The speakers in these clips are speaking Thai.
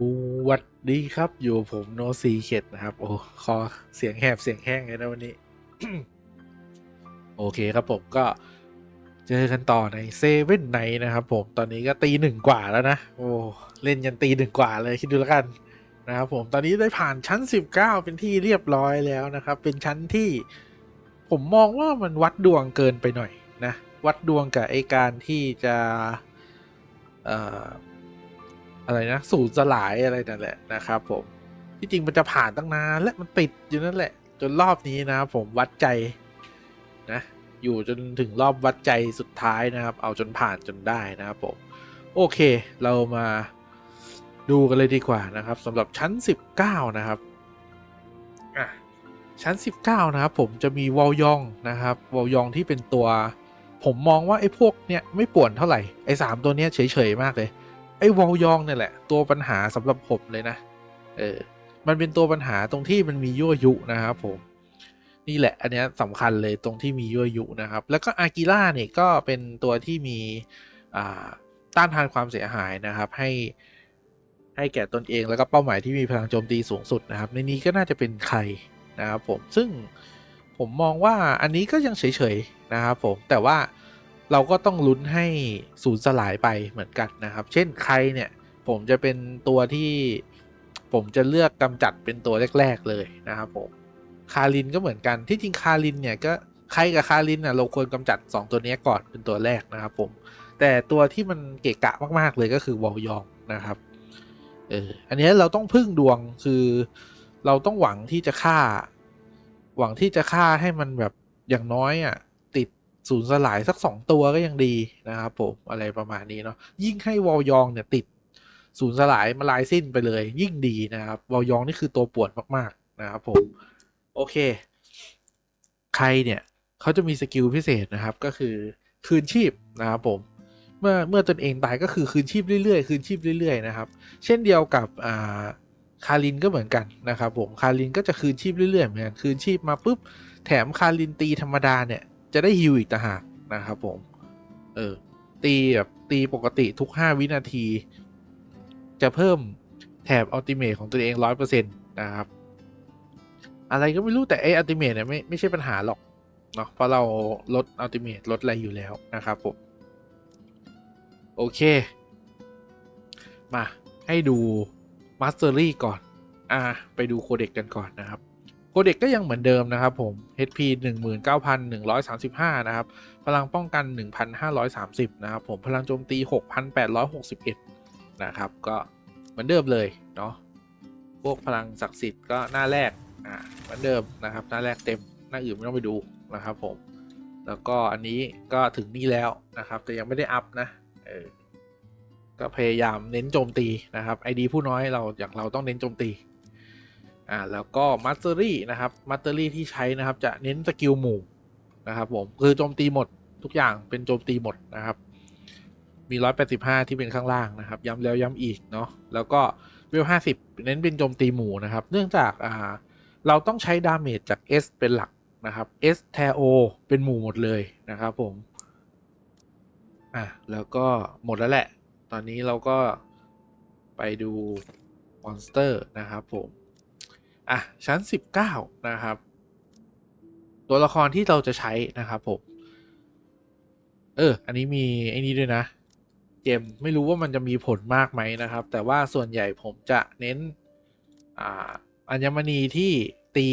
สวัสดีครับ อยู่ผมโนซีเข็ดนะครับ โอ้คอเสียงแหบเสียงแห้งเลยนะวันนี้ โอเคครับผมก็เจอกันต่อในเซเว่นไนนะครับผมตอนนี้ก็ตีหนึ่งกว่าแล้วนะ โอ้เล่นยันตีหนึ่งกว่าเลยคิดดูแล้วกันนะครับผมตอนนี้ได้ผ่านชั้น 19 เป็นที่เรียบร้อยแล้วนะครับ เป็นชั้นที่ผมมองว่ามันวัดดวงเกินไปหน่อยนะ วัดดวงกับไอการที่จะเอะไรนะ สูตรสลายอะไรนั่นแหละนะครับผมที่จริงมันจะผ่านตั้งนานและมันติดอยู่นั่นแหละ จนรอบนี้นะครับผมวัดใจนะอยู่จนถึงรอบวัดใจสุดท้ายนะครับ เอาจนผ่านจนได้นะครับผมโอเคเรามาดูกันเลยดีกว่านะครับสำหรับชั้น 19 นะครับอะชั้น 19 นะครับ ผมจะมีวอลยองนะครับวอลยองที่เป็นตัว ผมมองว่าไอ้พวกเนี้ยไม่ป่วนเท่าไหร่ไอ้สามตัวเนี้ยเฉยๆมากเลย ไอ้วอลยองเนี่ยแหละ ตัวปัญหาสำหรับผมเลยนะ เออ มันเป็นตัวปัญหาตรงที่มันมียั่วยุนะครับผม นี่แหละ อันนี้ยสำคัญเลยตรงที่มียั่วยุนะครับ แล้วก็อากิล่าเนี่ยก็เป็นตัวที่มีอ่าต้านทานความเสียหายนะครับ ให้ให้แก่ตนเองแล้วก็เป้าหมายที่มีพลังโจมตีสูงสุดนะครับ ในนี้ก็น่าจะเป็นใครนะครับผมซึ่งผมมองว่าอันนี้ก็ยังเฉยๆนะครับผมแต่ว่า เราก็ต้องลุ้นให้สูญสลายไปเหมือนกันนะครับ เช่นใครเนี่ย ผมจะเป็นตัวที่ผมจะเลือกกำจัดเป็นตัวแรก ๆ เลยนะครับผมคารินก็เหมือนกันที่จริงคารินเนี่ยก็ใครกับคารินน่ะเราควรกำจัด 2 ตัวนี้ก่อนเป็นตัวแรกนะครับผมแต่ตัวที่มันเกะกะมาก ๆ เลยก็คือวอลยองนะครับเอออันนี้เราต้องพึ่งดวงคือเราต้องหวังที่จะฆ่า หวังที่จะฆ่าให้มันแบบอย่างน้อยอะ ติดศูนย์สลายสักสองตัวก็ยังดีนะครับผมอะไรประมาณนี้เนาะยิ่งให้วอลยองเนี่ยติดศูนย์สลายมาลายสิ้นไปเลย ยิ่งดีนะครับวอลยองนี่คือตัวปวดมากๆนะครับผมโอเค ใครเนี่ยเขาจะมีสกิลพิเศษนะครับก็คือคืนชีพนะครับผมเมื่อเมื่อตนเองตายก็คือคืนชีพเรื่อยๆ คืนชีพเรื่อยๆนะครับ เช่นเดียวกับอ่าคารินก็เหมือนกันนะครับผมคารินก็จะคืนชีพเรื่อยๆเหมือนกันคืนชีพมาปุ๊บแถมคารินตีธรรมดาเนี่ย จะได้ฮิวอีกต่างหากนะครับผม เออ ตีแบบตีปกติทุก 5 วินาที จะเพิ่มแถบอัลติเมทของตัวเอง 100%นะครับ อะไรก็ไม่รู้แต่ไออัลติเมทเนี่ยไม่ไม่ใช่ปัญหาหรอกเนาะเพราะเราลดอัลติเมทลดอะไรอยู่แล้วนะครับผม โอเค มาให้ดูมาสเตอรี่ก่อน อ่า ไปดูโคเด็กกันก่อนนะครับ เด็กก็ยังเหมือนเดิมนะครับผม HP 19,135 นะครับ พลังป้องกัน 1,530 นะครับผม พลังโจมตี 6,861 นะครับ ก็เหมือนเดิมเลยเนาะ พวกพลังศักดิ์สิทธิ์ก็หน้าแรก อ่า เหมือนเดิมนะครับ หน้าแรกเต็ม หน้าอื่นไม่ต้องไปดูนะครับผม แล้วก็อันนี้ก็ถึงนี่แล้วนะครับ แต่ยังไม่ได้อัพนะเออก็พยายามเน้นโจมตีนะครับไอดีผู้น้อยเราอย่างเราต้องเน้นโจมตี อ่าแล้วก็มัตเตอรี่นะครับมัตเตอรี่ที่ใช้นะครับจะเน้นสกิลหมู่นะครับผมคือโจมตีหมดทุกอย่างเป็นโจมตีหมดนะครับมี 185 ที่เป็นข้างล่างนะครับ ย้ำแล้วย้ำอีกเนาะแล้วก็เวล50 เน้นเป็นโจมตีหมู่นะครับ เนื่องจากอ่าเราต้องใช้ดาเมจจาก S เป็นหลักนะครับ S แทโอเป็นหมู่หมดเลยนะครับผมอะแล้วก็หมดแล้วแหละ ตอนนี้เราก็ไปดูมอนสเตอร์นะครับผม อะ ชั้น 19 นะครับ ตัวละครที่เราจะใช้นะครับผม เออ อันนี้มีไอ้นี้ด้วยนะเกมไม่รู้ว่ามันจะมีผลมากไหมนะครับ แต่ว่าส่วนใหญ่ผมจะเน้นอ่าอัญมณีที่ตี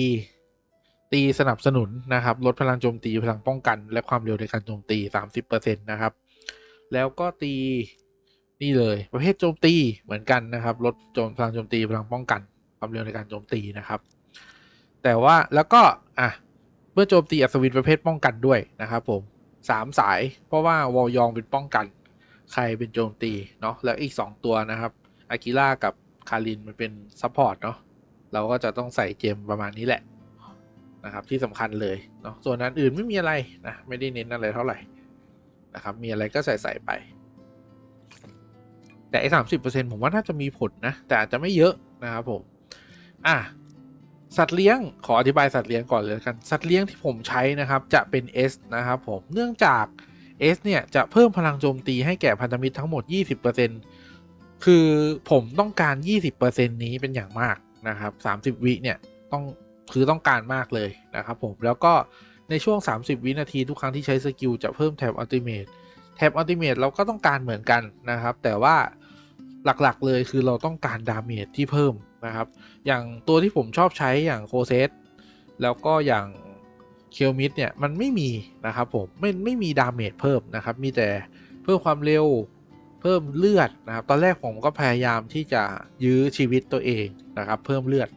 ตีสนับสนุนนะครับ ลดพลังโจมตีพลังป้องกัน และความเร็วในการโจมตี 30%นะครับ แล้วก็ตีนี่เลยประเภทโจมตีเหมือนกันนะครับ ลดโจมพลังโจมตีพลังป้องกัน ความเร็วในการโจมตีนะครับ แต่ว่าแล้วก็อะเมื่อโจมตีอัศวินประเภทป้องกันด้วยนะครับผมสามสายเพราะว่าวอลยองเป็นป้องกัน ใครเป็นโจมตีเนาะแล้วอีก 2 ตัวนะครับอากิล่ากับคารินมันเป็นซัพพอร์ตเนาะเราก็จะต้องใส่เจมประมาณนี้แหละนะครับที่สำคัญเลยเนาะส่วนนั้นอื่นไม่มีอะไรนะไม่ได้เน้นอะไรเท่าไหร่นะครับมีอะไรก็ใส่ใส่ไป แต่ไอ้สามสิบเปอร์เซ็นผมว่าน่าจะมีผลนะ แต่อาจจะไม่เยอะนะครับผม อะสัตว์เลี้ยงขออธิบายสัตว์เลี้ยงก่อนเลยกันสัตว์เลี้ยงที่ผมใช้นะครับจะเป็น S นะครับผมเนื่องจาก S เนี่ยจะเพิ่มพลังโจมตีให้แก่พันธมิตรทั้งหมด 20%คือผมต้องการ 20%นี้เป็นอย่างมากนะครับ 30 วิเนี่ยต้องคือต้องการมากเลยนะครับผมแล้วก็ในช่วง 30 วินาทีทุกครั้งที่ใช้สกิลจะเพิ่มแท็บอัลติเมทแท็บอัลติเมทเราก็ต้องการเหมือนกันนะครับ แต่ว่า หลักๆเลยคือเราต้องการดาเมจที่เพิ่มนะครับ อย่างตัวที่ผมชอบใช้อย่างโคเซตแล้วก็อย่างเคลมิดเนี่ยมันไม่มีนะครับผมไม่ไม่มีดาเมจเพิ่มนะครับมีแต่เพิ่มความเร็วเพิ่มเลือดนะครับตอนแรกผมก็พยายามที่จะยื้อชีวิตตัวเองนะครับเพิ่มเลือด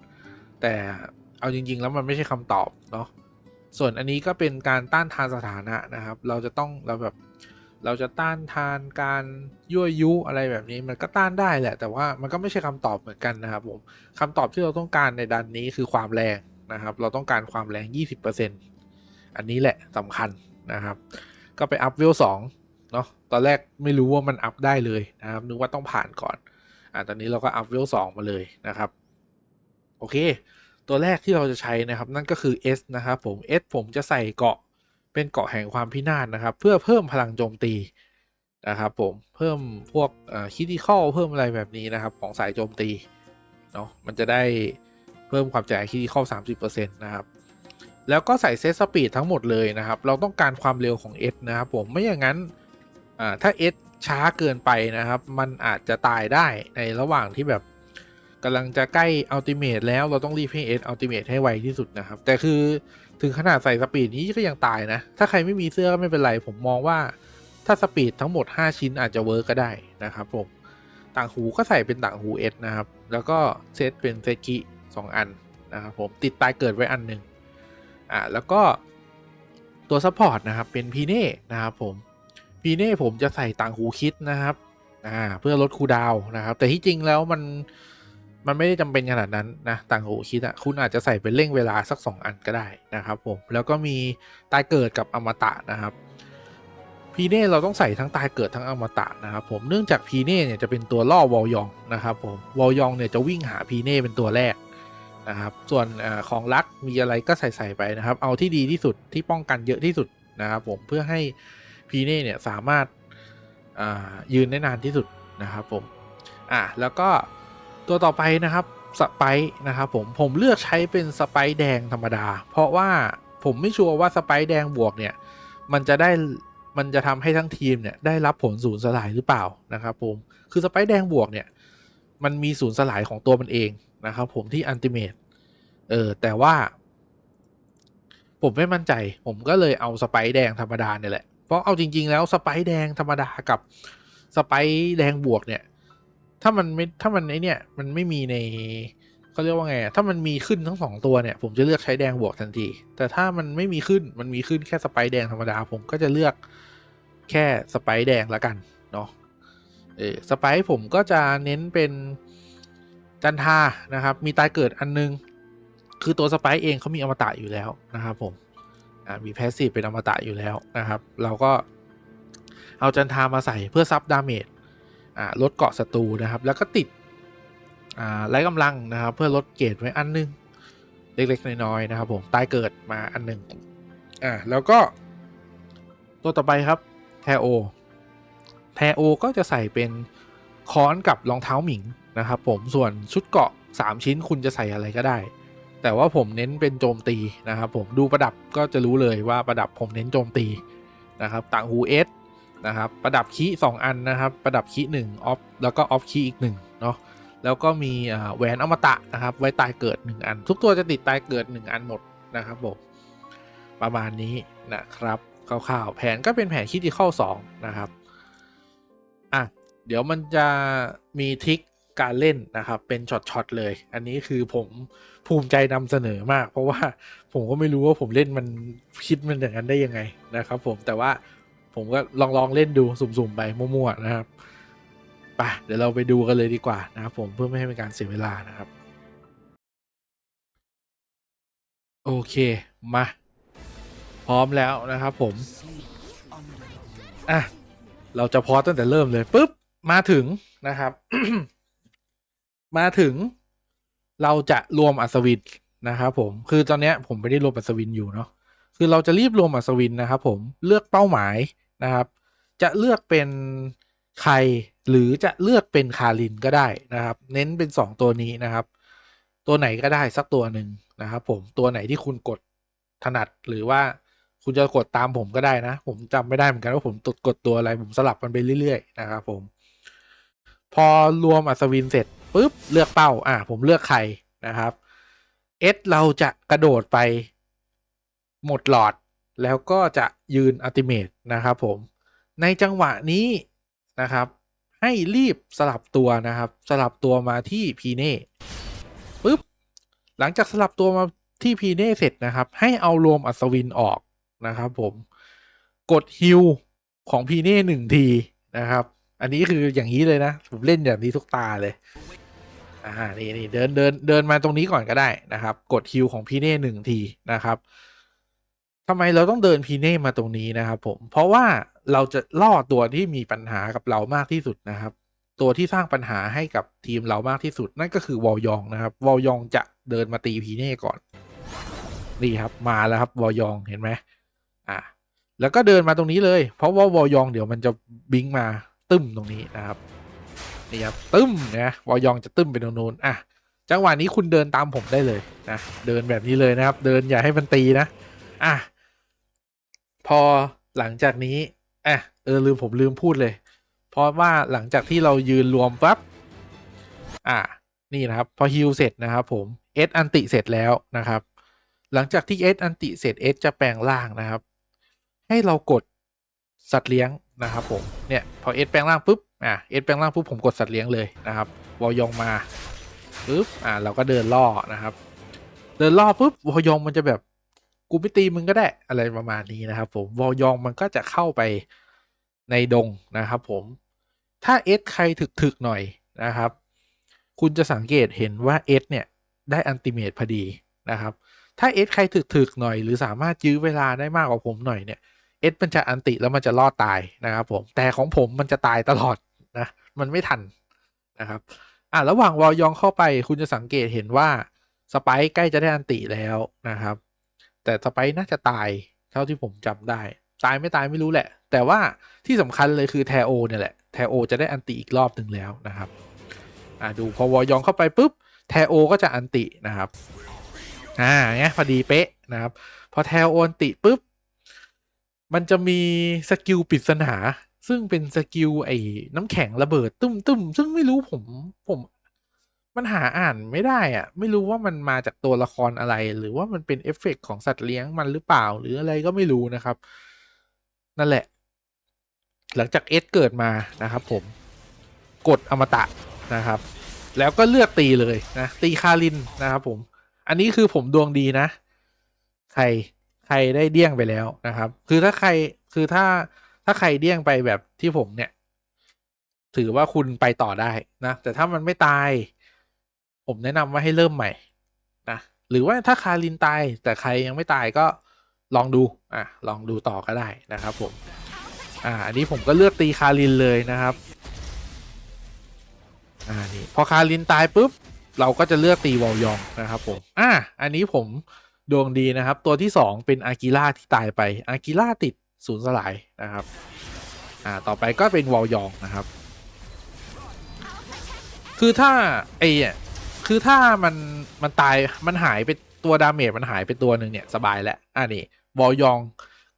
แต่เอาจริง ๆ แล้วมันไม่ใช่คำตอบเนาะส่วนอันนี้ก็เป็นการต้านทานสถานะนะครับ เราจะต้องเราแบบ เราจะต้านทานการยั่วยุอะไรแบบนี้มันก็ต้านได้แหละ แต่ว่ามันก็ไม่ใช่คำตอบเหมือนกันนะครับผมคำตอบที่เราต้องการในดันนี้คือความแรงนะครับ เราต้องการความแรง 20%อันนี้แหละสำคัญนะครับ ก็ไปอัพเวลสองเนาะตอนแรกไม่รู้ว่ามันอัพได้เลยนะครับนึกว่าต้องผ่านก่อนอ่าตอนนี้เราก็อัพเวลสองมาเลยนะครับ โอเค ตัวแรกที่เราจะใช้นะครับ นั่นก็คือ S นะครับผม S ผมจะใส่เกาะ เป็นเกาะแห่งความพินาศนะครับ เพื่อเพิ่มพลังโจมตีนะครับผมเพิ่มพวกคิด i ค a l เพิ่มอะไรแบบนี้นะครับ ของสายโจมตีเนาะมันจะได้เพิ่มความจ่ายคิด i ค a l 30%นะครับแล้วก็ใส่เซตสปีดทั้งหมดเลยนะครับ เราต้องการความเร็วของ S นะครับผมไม่อย่างนั้นอ่าถ้า S ช้าเกินไปนะครับ มันอาจจะตายได้ในระหว่างที่แบบ กำลังจะใกล้อัลติเมทแล้วเราต้องรีบให้ S อัลติเมทให้ไวที่สุดนะครับ แต่คือถึงขนาดใส่สปีดนี้ก็ยังตายนะ ถ้าใครไม่มีเสื้อก็ไม่เป็นไร ผมมองว่าถ้าสปีดทั้งหมด 5 ชิ้นอาจจะเวิร์กก็ได้นะครับผมต่างหูก็ใส่เป็นต่างหู S นะครับ แล้วก็เซตเป็นเซกิสองอันนะครับผมติดตายเกิดไว้อันหนึ่งอ่าแล้วก็ตัวซัพพอร์ตนะครับเป็นพีเน่นะครับผมพีเน่ผมจะใส่ต่างหูคิดนะครับอ่าเพื่อลดคูดาวนะครับ แต่ที่จริงแล้วมัน มันไม่ได้จำเป็นขนาดนั้นนะต่างหูคิดอะคุณอาจจะใส่เป็นเร่งเวลาสัก 2 อันก็ได้นะครับผมแล้วก็มีตายเกิดกับอมตะนะครับพีเน่เราต้องใส่ทั้งตายเกิดทั้งอมตะนะครับผมเนื่องจากพีเน่เนี่ยจะเป็นตัวล่อวอลยองนะครับผมวอลยองเนี่ยจะวิ่งหาพีเน่เป็นตัวแรกนะครับส่วนอของรักมีอะไรก็ใส่ใส่ไปนะครับ เอาที่ดีที่สุดที่ป้องกันเยอะที่สุดนะครับผมเพื่อให้พีเน่เนี่ยสามารถยืนได้นานที่สุดนะครับผมอะแล้วก็ ตัวต่อไปนะครับสไปนะครับผมผมเลือกใช้เป็นสไปแดงธรรมดา เพราะว่าผมไม่ชัวร์ว่าสไปแดงบวกเนี่ยมันจะได้มันจะทำให้ทั้งทีมเนี่ยได้รับผลสูญสลายหรือเปล่านะครับผมคือสไปแดงบวกเนี่ยมันมีสูญสลายของตัวมันเองนะครับผมที่อันติเมตเออแต่ว่า ผมไม่มั่นใจ ผมก็เลยเอาสไปแดงธรรมดาเนี่ยแหละเพราะเอาจริง ๆ แล้วสไปแดงธรรมดากับสไปแดงบวกเนี่ย ถ้ามันไม่ถ้ามันไอเนี่ยมันไม่มีในเขาเรียกว่าไงถ้ามันมีขึ้นทั้งสองตัวเนี่ย ผมจะเลือกใช้แดงบวกทันที แต่ถ้ามันไม่มีขึ้นมันมีขึ้นแค่สไปแดงธรรมดา ผมก็จะเลือกแค่สไปแดงละกันเนาะเออสไปผมก็จะเน้นเป็นจันทานะครับ มีตายเกิดอันนึง คือตัวสไปเองเขามีอมตะอยู่แล้วนะครับผมมีแพสซีฟเป็นอมตะอยู่แล้วนะครับ เราก็เอาจันทามาใส่เพื่อซับดาเมจ ลดเกาะศัตรูนะครับ แล้วก็ติดไร้กำลังนะครับ เพื่อลดเกรดไว้อันนึง เล็กๆน้อยๆนะครับผมตายเกิดมาอันหนึ่งอ่าแล้วก็ตัวต่อไปครับแทโอแทโอก็จะใส่เป็นค้อนกับรองเท้าหมิงนะครับผมส่วนชุดเกาะ 3 ชิ้นคุณจะใส่อะไรก็ได้ แต่ว่าผมเน้นเป็นโจมตีนะครับผมดูประดับก็จะรู้เลยว่าประดับผมเน้นโจมตีนะครับต่างหูเอส นะครับ ประดับคีสองอันนะครับ ประดับคีหนึ่งออฟแล้วก็ออฟคีอีกหนึ่งเนาะแล้วก็มีแหวนอมตะนะครับ ไว้ตายเกิด 1 อัน ทุกตัวจะติดตายเกิด 1 อันหมดนะครับผมประมาณนี้นะครับคร่าวๆแผนก็เป็นแผนคิดที่เข้า2นะครับอะเดี๋ยวมันจะมีทริคการเล่นนะครับ เป็นช็อตๆเลย อันนี้คือผมภูมิใจนำเสนอมาก เพราะว่าผมก็ไม่รู้ว่าผมเล่นมันคิดมันอย่างนั้นได้ยังไงนะครับ ผมแต่ว่า ผมก็ลองลองเล่นดูสุ่มๆไปมั่วๆนะครับไปเดี๋ยวเราไปดูกันเลยดีกว่านะครับผมเพื่อไม่ให้เป็นการเสียเวลานะครับ โอเค มา พร้อมแล้วนะครับผม อะ เราจะพอตั้งแต่เริ่มเลยปุ๊บ มาถึงนะครับ มาถึง เราจะรวมอัศวินนะครับผมคือตอนเนี้ยผมไม่ได้รวมอัศวินอยู่เนาะคือเราจะรีบรวมอัศวินนะครับผมเลือกเป้าหมาย นะครับ จะเลือกเป็นใครหรือจะเลือกเป็นคารินก็ได้นะครับ เน้นเป็นสองตัวนี้นะครับ ตัวไหนก็ได้สักตัวหนึ่งนะครับ ผมตัวไหนที่คุณกดถนัดหรือว่าคุณจะกดตามผมก็ได้นะ ผมจำไม่ได้เหมือนกันว่าผมตดกดตัวอะไรผมสลับมันไปเรื่อยๆนะครับผม พอรวมอัศวินเสร็จปุ๊บเลือกเป้าอะผมเลือกใครนะครับเอสเราจะกระโดดไปหมดหลอด แล้วก็จะยืนอัติเมตนะครับผม ในจังหวะนี้นะครับ ให้รีบสลับตัวนะครับ สลับตัวมาที่พีเน่ปุ๊บหลังจากสลับตัวมาที่พีเน่เสร็จนะครับ ให้เอารวมอัศวินออกนะครับ ผมกดฮิลของพีเน่หนึ่งทีนะครับ อันนี้คืออย่างนี้เลยนะ ผมเล่นอย่างนี้ทุกตาเลยอ่านี่นี่เดินเดินเดินมาตรงนี้ก่อนก็ได้นะครับ กดฮิลของพีเน่หนึ่งทีนะครับ ทำไมเราต้องเดินพีเน่มาตรงนี้นะครับผม เพราะว่าเราจะล่อตัวที่มีปัญหากับเรามากที่สุดนะครับ ตัวที่สร้างปัญหาให้กับทีมเรามากที่สุด นั่นก็คือวอลยองนะครับ วอลยองจะเดินมาตีพีเน่ก่อน นี่ครับมาแล้วครับวอลยองเห็นไหมอ่าแล้วก็เดินมาตรงนี้เลย เพราะว่าวอลยองเดี๋ยวมันจะบิงมาตึ้มตรงนี้นะครับนี่ครับตึ้มนะวอยองจะตึ้มไปตรงนู้นอะจังหวะนี้คุณเดินตามผมได้เลยนะเดินแบบนี้เลยนะครับ เดินอย่าให้มันตีนะ อะ พอหลังจากนี้อะเออลืมผมลืมพูดเลย เพราะว่าหลังจากที่เรายืนรวมปั๊บอะนี่นะครับพอฮิลเสร็จนะครับผมเอสอันติเสร็จแล้วนะครับ หลังจากที่เอสอันติเสร็จเอสจะแปลงร่างนะครับ ให้เรากดสัตว์เลี้ยงนะครับผมเนี่ยพอเอสแปลงร่างปุ๊บอะเอสแปลงร่างปุ๊บผมกดสัตว์เลี้ยงเลยนะครับวอยองมาปุ๊บอะเราก็เดินล่อนะครับ เดินล่อปุ๊บวอยองมันจะแบบ กูไม่ตีมึงก็ได้อะไรประมาณนี้นะครับ ผมวอยองมันก็จะเข้าไปในดงนะครับ ผมถ้าเอสใครถึกๆหน่อยนะครับ คุณจะสังเกตเห็นว่าเอสเนี่ยได้อันติเมตพอดีนะครับ ถ้าเอสใครถึกๆหน่อย หรือสามารถยื้อเวลาได้มากกว่าผมหน่อยเนี่ยเอสมันจะอันติแล้วมันจะรอดตายนะครับ ผมแต่ของผมมันจะตายตลอดนะมันไม่ทันนะครับอะระหว่างวอลยองเข้าไปคุณจะสังเกตเห็นว่าสไปค์ใกล้จะได้อันติแล้วนะครับ แต่สไปน่าจะตายเท่าที่ผมจำได้ ตายไม่ตายไม่รู้แหละ แต่ว่าที่สำคัญเลยคือแทโอเนี่ยแหละ แทโอจะได้อันติอีกรอบหนึ่งแล้วนะครับอะดูพอวอยองเข้าไปปุ๊บแทโอก็จะอันตินะครับอ่าเงี้ยพอดีเป๊ะนะครับ พอแทโออันติปุ๊บมันจะมีสกิลปริศนาซึ่งเป็นสกิลไอ้น้ำแข็งระเบิดตุ้มตุ้มซึ่งไม่รู้ผมผม มันหาอ่านไม่ได้อะไม่รู้ว่ามันมาจากตัวละครอะไร หรือว่ามันเป็นเอฟเฟกต์ของสัตว์เลี้ยงมันหรือเปล่า หรืออะไรก็ไม่รู้นะครับ นั่นแหละ หลังจากเอสเกิดมานะครับ ผมกดอมตะนะครับ แล้วก็เลือกตีเลยนะตีคารินนะครับ ผม อันนี้คือผมดวงดีนะ ใครใครได้เดี้ยงไปแล้วนะครับ คือถ้าใครคือถ้าถ้าใครเดี้ยงไปแบบที่ผมเนี่ย ถือว่าคุณไปต่อได้นะแต่ถ้ามันไม่ตาย ผมแนะนำว่าให้เริ่มใหม่นะหรือว่าถ้าคารินตายแต่ใครยังไม่ตายก็ลองดูอะลองดูต่อก็ได้นะครับผมอ่าอันนี้ผมก็เลือกตีคารินเลยนะครับอ่านี่พอคารินตายปุ๊บเราก็จะเลือกตีวอลยองนะครับผมอ่าอันนี้ผมดวงดีนะครับ ตัวที่สองเป็นอากิล่าที่ตายไปอากิล่าติดศูนย์สลายนะครับอ่าต่อไปก็เป็นวอลยองนะครับ คือถ้าไอ้เนี่ย คือถ้ามันมันตายมันหายไปตัวดาเมจมันหายไปตัวหนึ่งเนี่ยสบายแล้วอ่านี่วอลยอง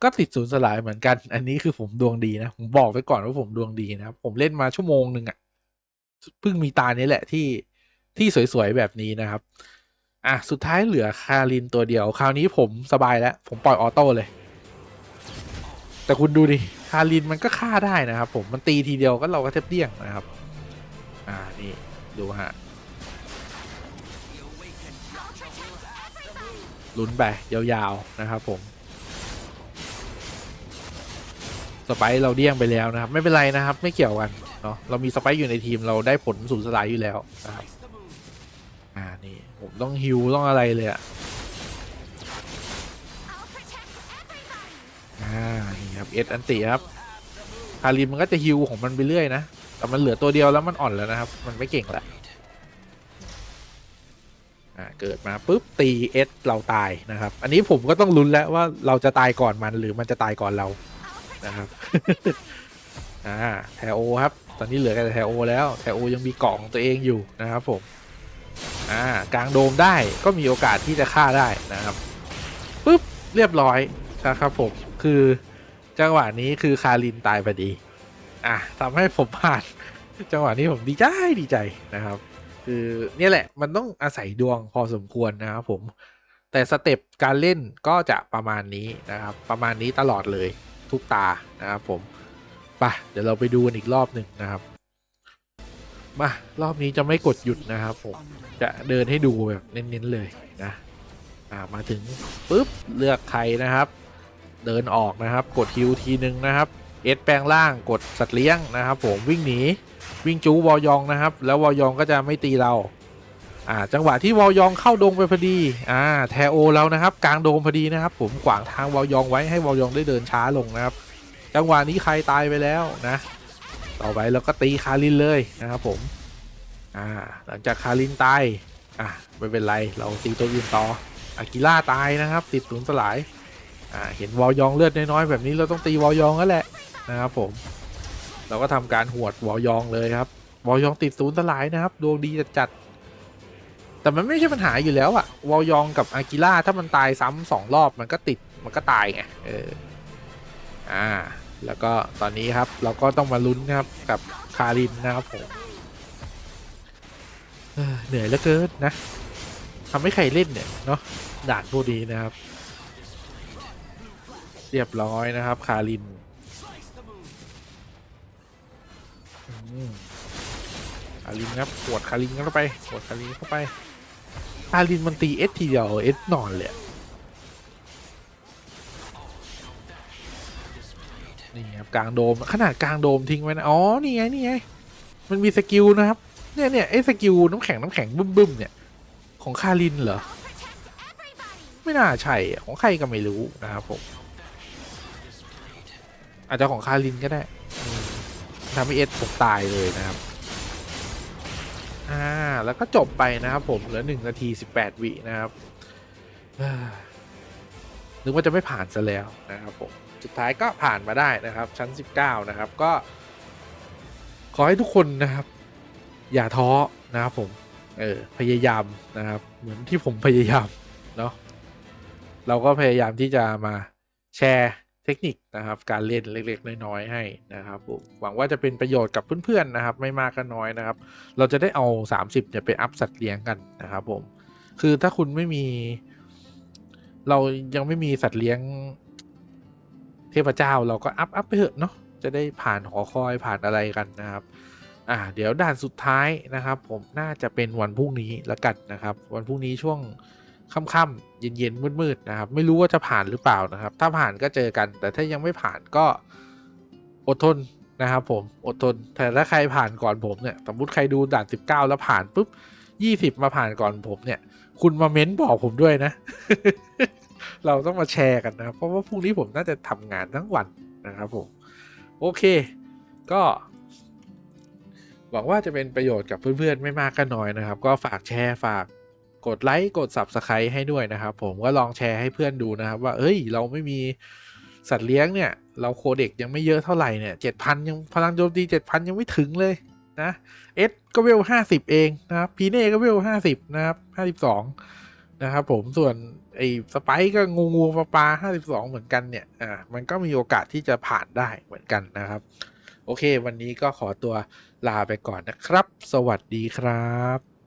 ก็ติดศูนย์สลายเหมือนกัน อันนี้คือผมดวงดีนะ ผมบอกไว้ก่อนว่าผมดวงดีนะครับ ผมเล่นมาชั่วโมงหนึ่งอะเพิ่งมีตานี้แหละที่ที่สวยๆแบบนี้นะครับ อะ สุดท้ายเหลือคารินตัวเดียว คราวนี้ผมสบายแล้ว ผมปล่อยออโต้เลย แต่คุณดูดิคารินมันก็ฆ่าได้นะครับ ผมมันตีทีเดียวก็เราก็เทบเดี้ยงนะครับ อ่านี่ดูฮะ ลุ้นไปยาวๆนะครับผมสไปซ์เราเดี้ยงไปแล้วนะครับ ไม่เป็นไรนะครับ ไม่เกี่ยวกันเนาะเรามีสไปซ์อยู่ในทีมเราได้ผลสูญสลายอยู่แล้วนะครับอ่านี่ผมต้องฮิวต้องอะไรเลยอะอ่านี่ครับเอสอันติครับคาริมมันก็จะฮิวของมันไปเรื่อยนะแต่มันเหลือตัวเดียวแล้วมันอ่อนแล้วนะครับ มันไม่เก่งแล้ว อ่าเกิดมาปุ๊บตีเอสเราตายนะครับ อันนี้ผมก็ต้องลุ้นแล้วว่าเราจะตายก่อนมันหรือมันจะตายก่อนเรานะครับอ่าแทโอครับ ตอนนี้เหลือแต่แทโอแล้วแทโอยังมีเกาะของตัวเองอยู่นะครับผมอ่ากลางโดมได้ก็มีโอกาสที่จะฆ่าได้นะครับปุ๊บเรียบร้อยนะครับผมคือจังหวะนี้คือคารินตายพอดี อะทำให้ผมผ่าน จังหวะนี้ผมดีใจดีใจนะครับ คือเนี่ยแหละมันต้องอาศัยดวงพอสมควรนะครับผม แต่สเต็ปการเล่นก็จะประมาณนี้นะครับ ประมาณนี้ตลอดเลยทุกตานะครับผมไปเดี๋ยวเราไปดูกันอีกรอบหนึ่งนะครับ มารอบนี้จะไม่กดหยุดนะครับผมจะเดินให้ดูแบบเน้นๆเลยนะอ่ามาถึงปุ๊บเลือกใครนะครับ เดินออกนะครับ กดฮิวทีหนึ่งนะครับเอสแปลงล่างกดสัตว์เลี้ยงนะครับ ผมวิ่งหนี วิ่งจูวอยองนะครับ แล้ววอยองก็จะไม่ตีเราอ่าจังหวะที่วอยองเข้าดงไปพอดีอ่าแทโอเรานะครับ กลางโดมพอดีนะครับ ผมขวางทางวอยองไว้ให้วอยองได้เดินช้าลงนะครับ จังหวะนี้ใครตายไปแล้วนะ ต่อไปเราก็ตีคารินเลยนะครับผมอ่าหลังจากคารินตายอะไม่เป็นไรเราตีตัวอื่นต่ออากิล่าตายนะครับ ติดศูนย์สลายอ่าเห็นวอยองเลือดน้อยๆแบบนี้เราต้องตีวอยองแล้วแหละนะครับผม เราก็ทำการหวดวอยองเลยครับวอยองติดศูนย์สลายนะครับ ดวงดีจัดแต่มันไม่ใช่ปัญหาอยู่แล้วอะวอยองกับอากิล่าถ้ามันตายซ้ำสองรอบมันก็ติดมันก็ตายไงเอออ่าแล้วก็ตอนนี้ครับเราก็ต้องมาลุ้นนะครับกับคารินนะครับผมเเหนื่อยเหลือเกินนะทำให้ใครเล่นเนี่ยเนาะด่านพวกนี้นะครับ เรียบร้อยนะครับ คาริน คารินครับปวดคารินเข้าไปปวดคารินเข้าไปคารินมันตีเอสทีเดียวเอสนอนเลยนี่ครับกลางโดมขนาดกลางโดมทิ้งไว้นะอ๋อนี่ไงนี่ไงมันมีสกิลนะครับเนี่ยเนี่ยไอ้สกิลน้ำแข็งน้ำแข็งบึ้มบึ้มเนี่ยของคารินเหรอไม่น่าใช่ของใครก็ไม่รู้นะครับผมอาจจะของคารินก็ได้ ทำให้เอสผมตายเลยนะครับ อ่า แล้วก็จบไปนะครับผม เหลือหนึ่งนาทีสิบแปดวินะครับนึกว่าจะไม่ผ่านซะแล้วนะครับผม สุดท้ายก็ผ่านมาได้นะครับ ชั้น19นะครับ ก็ ขอให้ทุกคนนะครับ อย่าท้อนะครับผม เออ พยายามนะครับ เหมือนที่ผมพยายาม เนาะ เราก็พยายามที่จะมาแชร์ เทคนิคนะครับการเล่นเล็กๆ น้อยๆให้นะครับผมหวังว่าจะเป็นประโยชน์กับเพื่อนๆนะครับ ไม่มากก็น้อยนะครับ เราจะได้เอา 30เนี่ยไปอัพสัตว์เลี้ยงกันนะครับผมคือถ้าคุณไม่มี เรายังไม่มีสัตว์เลี้ยง เทพเจ้าเราก็อัพอัพไปเถอะเนาะจะได้ผ่านหอคอยผ่านอะไรกันนะครับอ่าเดี๋ยวด่านสุดท้ายนะครับ ผมน่าจะเป็นวันพรุ่งนี้ละกันนะครับ วันพรุ่งนี้ช่วง ค่ำๆเย็นๆมืดๆนะครับ ไม่รู้ว่าจะผ่านหรือเปล่านะครับ ถ้าผ่านก็เจอกัน แต่ถ้ายังไม่ผ่านก็อดทนนะครับ ผมอดทน แต่ถ้าใครผ่านก่อนผมเนี่ยสมมติใครดูด่าน19แล้วผ่านปุ๊บ20มาผ่านก่อนผมเนี่ย คุณมาเม้นบอกผมด้วยนะ เราต้องมาแชร์กันนะเพราะว่าพรุ่งนี้ผมน่าจะทำงานทั้งวันนะครับผมโอเค ก็หวังว่าจะเป็นประโยชน์กับเพื่อนๆ ไม่มากก็น้อยนะครับ ก็ฝากแชร์ฝาก กดไลค์กด Subscribe ให้ด้วยนะครับ ผมก็ลองแชร์ให้เพื่อนดูนะครับว่า เอ้ย เราไม่มีสัตว์เลี้ยงเนี่ย เราโคเด็กยังไม่เยอะเท่าไหร่เนี่ยเจ็ดพันยังพลังโจมตีเจ็ดพันยังไม่ถึงเลยนะเอสก็เวลห้าสิบเองนะครับพีเน่ก็เวลห้าสิบนะครับห้าสิบสองนะครับผมส่วนไอ้สไปก็งูงูปลาปลาห้าสิบสองเหมือนกันเนี่ยอ่ามันก็มีโอกาสที่จะผ่านได้เหมือนกันนะครับ โอเค วันนี้ก็ขอตัวลาไปก่อนนะครับ สวัสดีครับ